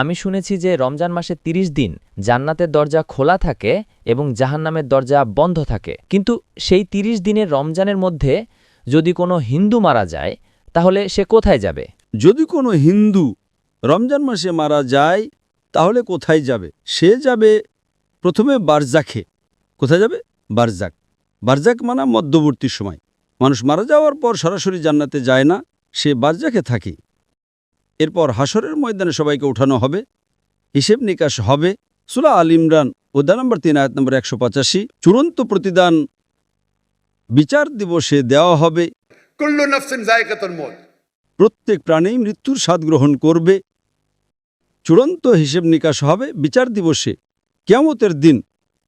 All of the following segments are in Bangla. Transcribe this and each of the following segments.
আমি শুনেছি যে রমজান মাসে ৩০ দিন জান্নাতের দরজা খোলা থাকে এবং জাহান্নামের দরজা বন্ধ থাকে। কিন্তু সেই ৩০ দিনের রমজানের মধ্যে যদি কোনো হিন্দু মারা যায়, তাহলে সে কোথায় যাবে? যদি কোনো হিন্দু রমজান মাসে মারা যায়, তাহলে কোথায় যাবে? সে যাবে প্রথমে বারজাখে। কোথায় যাবে? বারজাক বারজাক মানা মধ্যবর্তী সময়। মানুষ মারা যাওয়ার পর সরাসরি জান্নাতে যায় না, সে বারজাকে থাকে। এরপর হাসরের ময়দানে সবাইকে উঠানো হবে হিসেব নিকাশ হবে। সুলা আল ইমরান অধ্যায় নম্বর তিন আয়াত নম্বর একশো পঁচাশি। চূড়ান্ত প্রতিদান বিচার দিবসে দেওয়া হবে। প্রত্যেক প্রাণী মৃত্যুর স্বাদ গ্রহণ করবে। চূড়ান্ত হিসেব নিকাশ হবে বিচার দিবসে। কেমতের দিন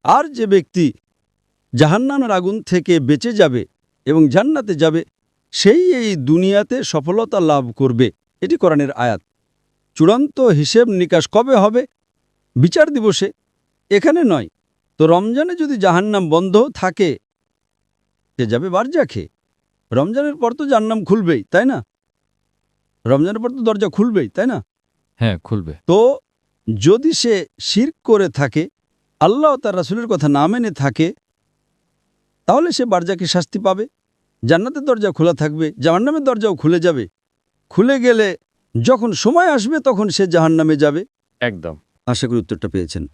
আর যে ব্যক্তি জাহান্নানের আগুন থেকে বেঁচে যাবে এবং জান্নাতে যাবে সেই এই দুনিয়াতে সফলতা লাভ করবে। এটি কোরআনের আয়াত। চূড়ান্ত হিসেব নিকাশ কবে হবে? বিচার দিবসে। এখানে নয়। তো রমজানে যদি জাহান্নাম বন্ধ থাকে সে যাবে বারজাখে। রমজানের পর তো জাহান্নাম খুলবেই তাই না? রমজানের পর তো দরজা খুলবেই তাই না? হ্যাঁ খুলবে। তো যদি সে শির করে থাকে আল্লাহ তার রাসুলের কথা না মেনে থাকে তাহলে সে বারজাকে শাস্তি পাবে। জান্নাতের দরজা খোলা থাকবে জাহান্নামের দরজাও খুলে যাবে। খুলে গেলে যখন সময় আসবে তখন সে জাহান্নামে যাবে। একদম। আশা করি উত্তরটা পেয়েছেন।